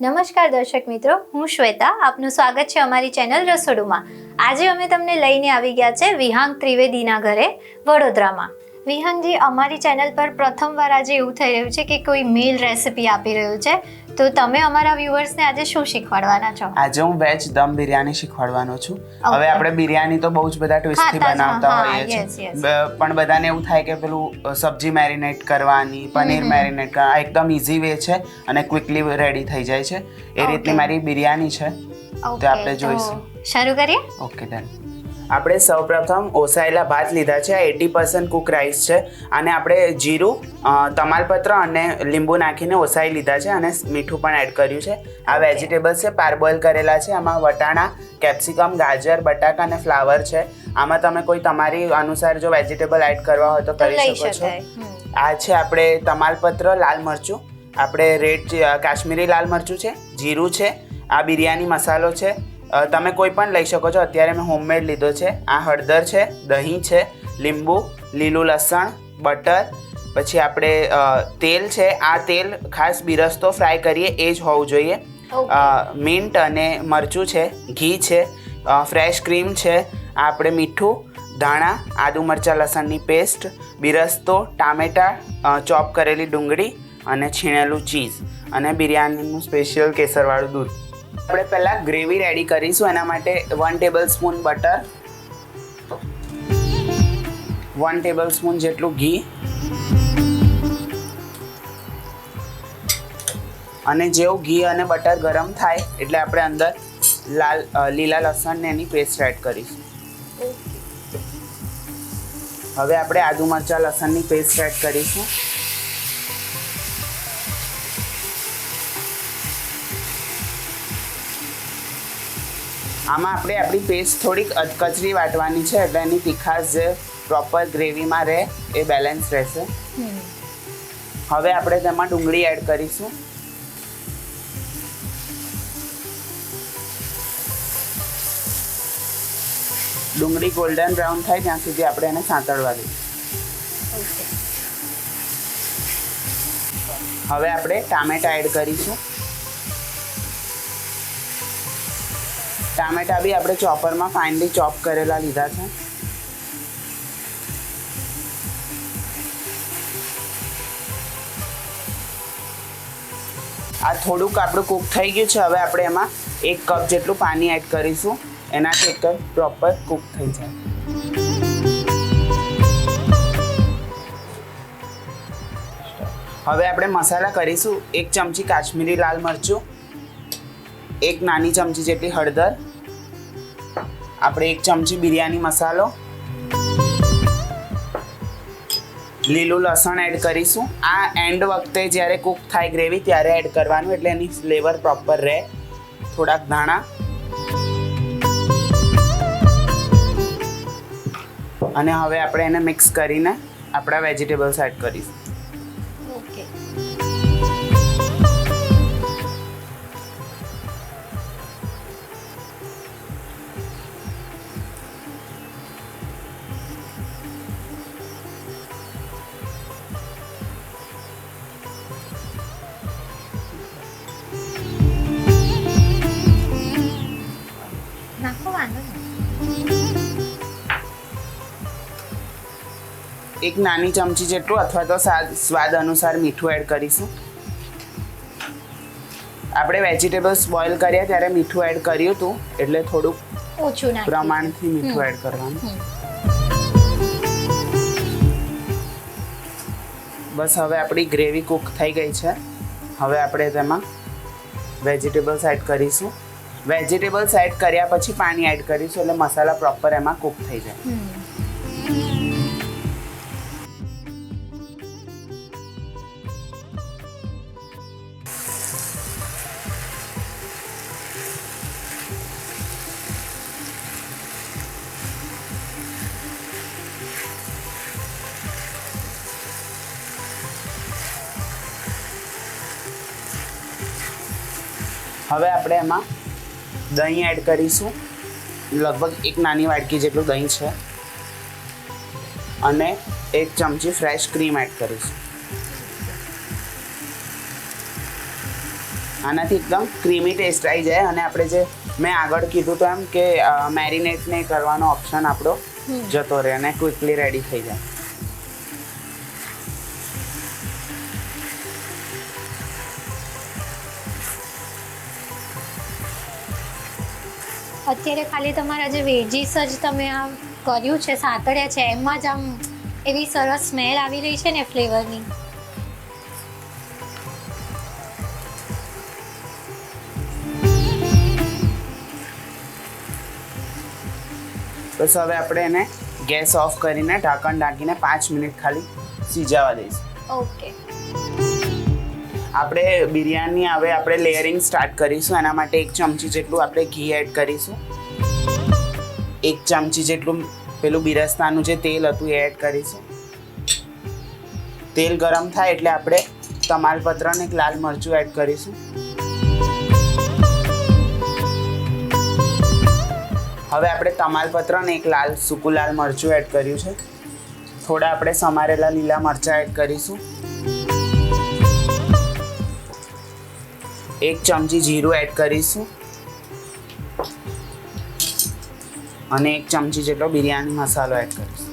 નમસ્કાર દર્શક મિત્રો, હું શ્વેતા. આપનું સ્વાગત છે અમારી ચેનલ રસોડુમાં. આજે અમે તમને લઈને આવી ગયા છે વિહાંગ ત્રિવેદીના ઘરે, વડોદરામાં. વિહાંગજી, અમારી ચેનલ પર પ્રથમવાર આજે એવું થઈ રહ્યું છે કે કોઈ મેલ રેસિપી આપી રહ્યું છે. તો તમે અમારા વ્યુઅર્સને આજે શું શીખવાડવાના છો? આજે હું વેજ દમ બિરયાની શીખવાડવાનો છું. હવે આપણે બિરયાની તો બહુ જ બધા ટ્વિસ્ટથી બનાવતા હોઈએ છીએ. પણ બધાને એવું થાય કે પેલું સબ્જી મેરિનેટ કરવાની પનીર મેરિનેટ કરવા એકદમ ઇઝી વે છે અને ક્વિકલી રેડી થઈ જાય છે. એ રીતની મારી બિરયાની છે. તો આપણે જોઈશું. શરૂ કરીએ? ઓકે ડન આપણે સૌપ્રથમ ઓસાયેલા ભાત લીધા છે આ એટી પર્સન્ટ કુક રાઈસ છે. અને આપણે જીરું તમાલપત્ર અને લીંબુ નાખીને ઓસાઈ લીધા છે અને મીઠું પણ એડ કર્યું છે. આ વેજીટેબલ્સ છે પારબોઇલ કરેલા છે આમાં વટાણા કેપ્સિકમ ગાજર બટાકા અને ફ્લાવર છે. આમાં તમે કોઈ તમારી અનુસાર જો વેજીટેબલ એડ કરવા હોય તો કરી શકો છો. આ છે આપણે તમાલપત્ર લાલ મરચું. આપણે રેડ કાશ્મીરી લાલ મરચું છે જીરું છે આ બિરયાની મસાલો છે તમે કોઈ પણ લઈ શકો છો. અત્યારે મેં હોમમેડ લીધો છે. આ હળદર છે દહીં છે લીંબુ લીલું લસણ બટર પછી આપણે તેલ છે. આ તેલ ખાસ બિરસ્તો ફ્રાય કરીએ એ જ હોવું જોઈએ. મિન્ટ અને મરચું છે ઘી છે ફ્રેશ ક્રીમ છે આ આપણે મીઠું ધાણા આદુ મરચાં લસણની પેસ્ટ બિરસ્તો ટામેટા ચોપ કરેલી ડુંગળી અને છીણેલું ચીઝ અને બિરયાનીનું સ્પેશિયલ કેસરવાળું દૂધ. આપણે પહેલાં ગ્રેવી રેડી કરીશું એના માટે one tablespoon butter one tablespoon જેટલું ઘી અને જેવું ઘી અને બટર ગરમ થાય એટલે આપણે અંદર લાલ લીલા લસણ ને એની પેસ્ટ એડ કરીશું. હવે આપણે આદુ મરચાં લસણની પેસ્ટ એડ કરીશું. આમાં આપણે આપણી પેસ્ટ થોડીક અધકચરી વાટવાની છે એટલે એની તીખાશ જે પ્રોપર ગ્રેવીમાં રહે એ બેલેન્સ રહેશે. હવે આપણે તેમાં ડુંગળી એડ કરીશું. ડુંગળી ગોલ્ડન બ્રાઉન થાય ત્યાં સુધી આપણે એને સાંતળવા દઈશું. હવે આપણે ટામેટા એડ કરીશું. ટામેટા બી આપણે ચોપરમાં ફાઇનલી ચોપ કરેલા લીધા છે. આ થોડુંક આપણું કૂક થઈ ગયું છે, હવે આપણે એમાં એક કપ જેટલું પાણી એડ કરીશું. એનાથી એક પ્રોપર કૂક થઈ જાય. હવે આપણે મસાલા કરીશું. એક ચમચી કાશ્મીરી લાલ મરચું, એક નાની ચમચી જેટલી હળદર આપણે એક ચમચી બિરયાની મસાલો, લીલું લસણ એડ કરીશું. આ એન્ડ વખતે જ્યારે કૂક થાય ગ્રેવી ત્યારે એડ કરવાનું, એટલે એની ફ્લેવર પ્રોપર રહે. થોડાક ધાણા. અને હવે આપણે એને મિક્સ કરીને આપણા વેજીટેબલ્સ એડ કરીશું. એક નાની ચમચી જેટલું અથવા તો સ્વાદ અનુસાર મીઠું એડ કરીશું. આપણે વેજીટેબલ્સ બોઇલ કર્યા ત્યારે મીઠું એડ કર્યું હતું એટલે થોડુંક ઓછું પ્રમાણથી મીઠું એડ કરવાનું. બસ હવે આપણી ગ્રેવી કૂક થઈ ગઈ છે. હવે આપણે તેમાં વેજીટેબલ્સ એડ કરીશું. વેજીટેબલ્સ એડ કર્યા પછી પાણી એડ કરીશું એટલે મસાલા પ્રોપર એમાં કૂક થઈ જાય. હવે આપણે એમાં દહીં એડ કરીશું. લગભગ એક નાની વાટકી જેટલું દહીં છે. અને એક ચમચી ફ્રેશ ક્રીમ એડ કરીશું. આનાથી એકદમ ક્રીમી ટેસ્ટ આવી જાય અને આપણે જે મેં આગળ કીધું તો એમ કે મેરિનેટને કરવાનો ઓપ્શન આપણો જતો રહે અને ક્વિકલી રેડી થઈ જાય. અત્યારે ખાલી તમારા જે વેજીસ જ તમે આ કર્યું છે સાતડ્યા છે એમાં જ આમ એવી સરસ સ્મેલ આવી રહી છે ને ફ્લેવરની. બસ હવે આપણે એને ગેસ ઓફ કરીને ઢાંકણ ઢાંકીને પાંચ મિનિટ ખાલી સીજાવા દઈશું. ઓકે. આપણે બિરયાની હવે આપણે લેયરિંગ સ્ટાર્ટ કરીશું. એના માટે એક ચમચી જેટલું આપણે ઘી એડ કરીશું. એક ચમચી જેટલું પેલું બિરસ્તાનું જે તેલ હતું એ એડ કરીશું. તેલ ગરમ થાય એટલે આપણે તમાલપત્ર અને એક લાલ મરચું એડ કરીશું. હવે આપણે તમાલપત્ર અને એક લાલ, સૂકું લાલ મરચું એડ કર્યું છે. થોડા આપણે સમારેલા લીલા મરચાં એડ કરીશું. એક ચમચી જીરું એડ કરીશું. અને એક ચમચી જેટલો બિરયાની મસાલો એડ કરીશું.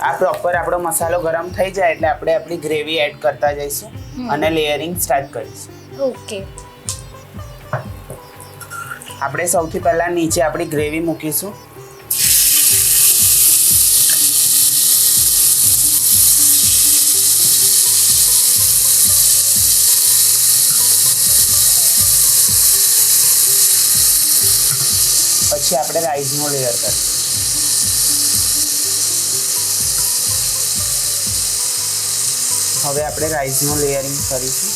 આ પ્રોપર આપણો મસાલો ગરમ થઈ જાય એટલે આપણે આપણી ગ્રેવી એડ કરતા જઈશું અને લેયરિંગ સ્ટાર્ટ કરીશું. ઓકે. આપણે સૌથી પહેલાં નીચે આપણી ગ્રેવી મૂકીશું. પછી આપણે રાઈસનું લેયર કરીશું. હવે આપણે રાઈસનું લેયરિંગ કરીશું.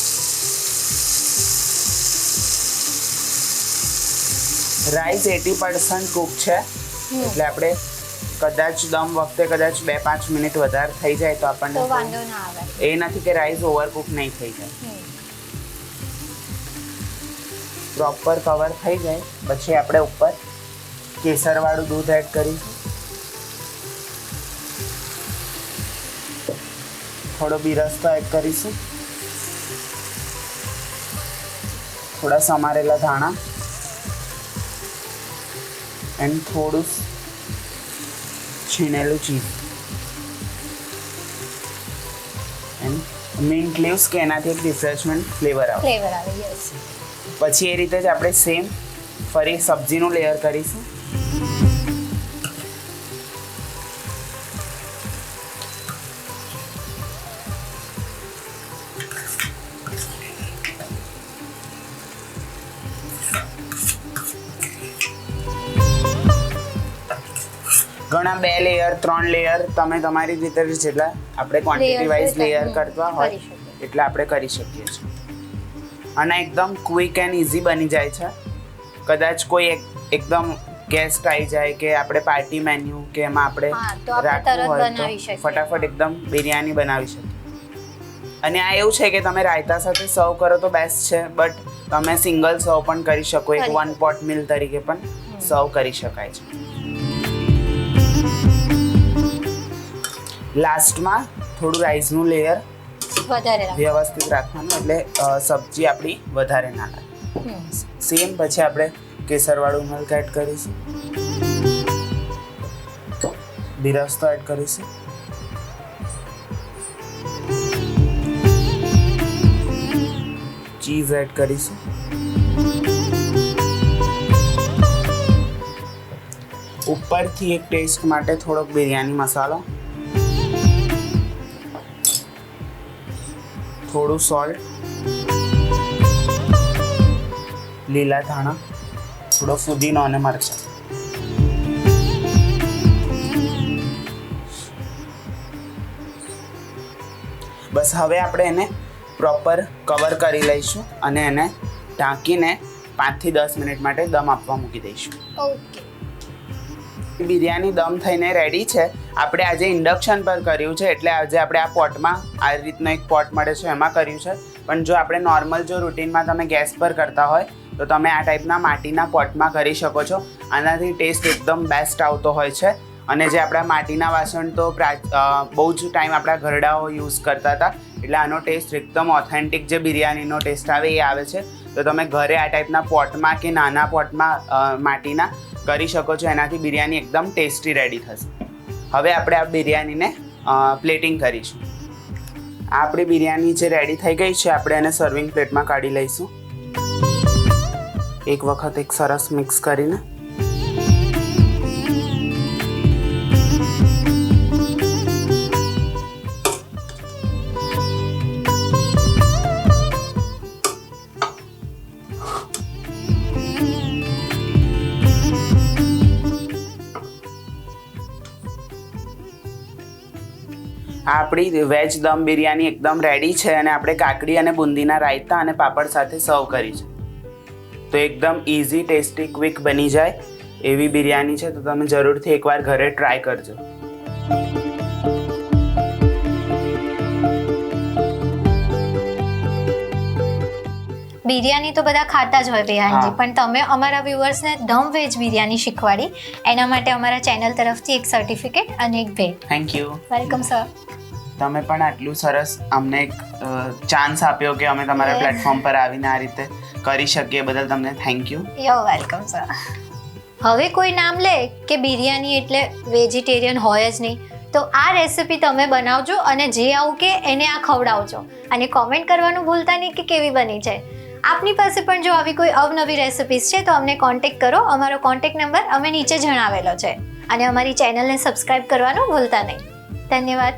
રાઈસ એટી પર્સન્ટ કૂક છે. એટલે આપણે કદાચ દમ વખતે કદાચ બે પાંચ મિનિટ વધારે થઈ જાય તો આપણને એ નથી કે રાઈસ ઓવરકુક નહીં થઈ જાય. પ્રોપર કવર થઈ જાય. પછી આપણે ઉપર કેસરવાળું દૂધ એડ કરીશું થોડો બિરસ્તો એડ કરીશું. થોડા સમારેલા ધાણા. એન્ડ થોડું છીણેલું ચીઝ એન્ડ મિન્ટ લીવ્સ કે એનાથી એક રિફ્રેશમેન્ટ ફ્લેવર આવે. ફ્લેવર આવે યસ પછી એ રીતે જ આપણે સેમ ફરી સબ્જીનું લેયર કરીશું. ઘણા બે લેયર ત્રણ લેયર તમે તમારી રીતે જેટલા આપણે ક્વોન્ટિટી વાઇઝ લેયર કરતા હોય એટલે આપણે કરી શકીએ છીએ. અને એકદમ ક્વિક એન્ડ ઇઝી બની જાય છે. કદાચ કોઈ એક એકદમ ગેસ્ટ આવી જાય કે આપણે પાર્ટી મેન્યુ કે એમાં આપણે રાખવું હોય તો ફટાફટ એકદમ બિરયાની બનાવી શકીએ. અને આ એવું છે કે તમે રાયતા સાથે સર્વ કરો તો બેસ્ટ છે બટ તમે સિંગલ સર્વ પણ કરી શકો એક વન પોટ મિલ તરીકે પણ સર્વ કરી શકાય છે. લાસ્ટમાં થોડું રાઈસનું લેયર વધારે વ્યવસ્થિત રાખવાનું એટલે સબ્જી આપણી વધારે ના લાગે. સેમ પછી આપણે કેસરવાળું મિલ્ક એડ કરીશું. બિરસ્તો એડ કરીશું. ચીઝ એડ કરીશું. ઉપરથી એક ટેસ્ટ માટે થોડોક બિરયાની મસાલો થોડું સોલ્ટ લીલા ધાણા થોડો ફુદીનો અને મરચાં. બસ હવે આપણે એને પ્રોપર કવર કરી લઈશું અને એને ઢાંકીને પાંચથી દસ મિનિટ માટે દમ આપવા મૂકી દઈશું. ઓકે બિરયાની દમ થઈને રેડી છે. આપણે આજે ઇન્ડક્શન પર કર્યું છે, એટલે આજે આપણે આ પોટમાં આ રીતનો એક પોટ મળે છે, એમાં કર્યું છે. પણ જો આપણે નોર્મલ જો રૂટીનમાં તમે ગેસ પર કરતા હોય, તો તમે આ ટાઈપના માટીના પોટમાં કરી શકો છો. આનાથી ટેસ્ટ એકદમ બેસ્ટ આવતો હોય છે. અને જે આપણા માટીના વાસણ તો બહુ જ ટાઈમ આપણા ઘરડાઓ યુઝ કરતા હતા, એટલે આનો ટેસ્ટ એકદમ ઓથેન્ટિક જે બિરયાનીનો ટેસ્ટ આવે એ આવે છે. તો તમે ઘરે આ ટાઈપના પોટમાં કે નાના પોટમાં માટીના કરી શકો છો, એનાથી બિરયાની એકદમ ટેસ્ટી રેડી થશે. હવે આપણે આ બિરયાનીને પ્લેટિંગ કરીશું. આપણી બિરયાની જે રેડી થઈ ગઈ છે, આપણે એને સર્વિંગ પ્લેટમાં કાઢી લઈશું. એક વખત એક સરસ મિક્સ કરીને. આપણી વેજ દમ બિરયાની એકદમ રેડી છે અને આપણે કાકડી અને બુંદીના રાયતા અને પાપડ સાથે સર્વ કરી છે. તો એકદમ ઇઝી ટેસ્ટી ક્વિક બની જાય એવી બિરયાની છે, તો તમે જરૂરથી એકવાર ઘરે ટ્રાય કરજો. બિરયાની તો બધા ખાતા જ હોય વિહાનજી પણ તમે અમારા વ્યુઅર્સને દમ વેજ બિરયાની શીખવાડી. એના માટે અમારા ચેનલ તરફથી એક સર્ટિફિકેટ અને એક ભેટ. થેન્ક યુ વેલકમ સર તમે પણ આટલું સરસ અમને એક ચાન્સ આપ્યો કે અમે તમારા પ્લેટફોર્મ પર આવીને આ રીતે કરી શકીએ બદલ તમને thank you you're welcome sir હવે કોઈ નામ લે કે બિરયાની એટલે વેજીટેરિયન હોય જ નહીં તો આ રેસિપી તમે બનાવજો અને જે આવું કે એને આ ખવડાવજો. અને કોમેન્ટ કરવાનું ભૂલતા નહીં કે કેવી બની છે આપની પાસે પણ જો આવી કોઈ અવનવી રેસિપીઝ છે, તો અમને કોન્ટેક્ટ કરો. અમારો કોન્ટેક્ટ નંબર અમે નીચે જણાવેલો છે. અને અમારી ચેનલને સબસ્ક્રાઇબ કરવાનું ભૂલતા નહીં. ધન્યવાદ.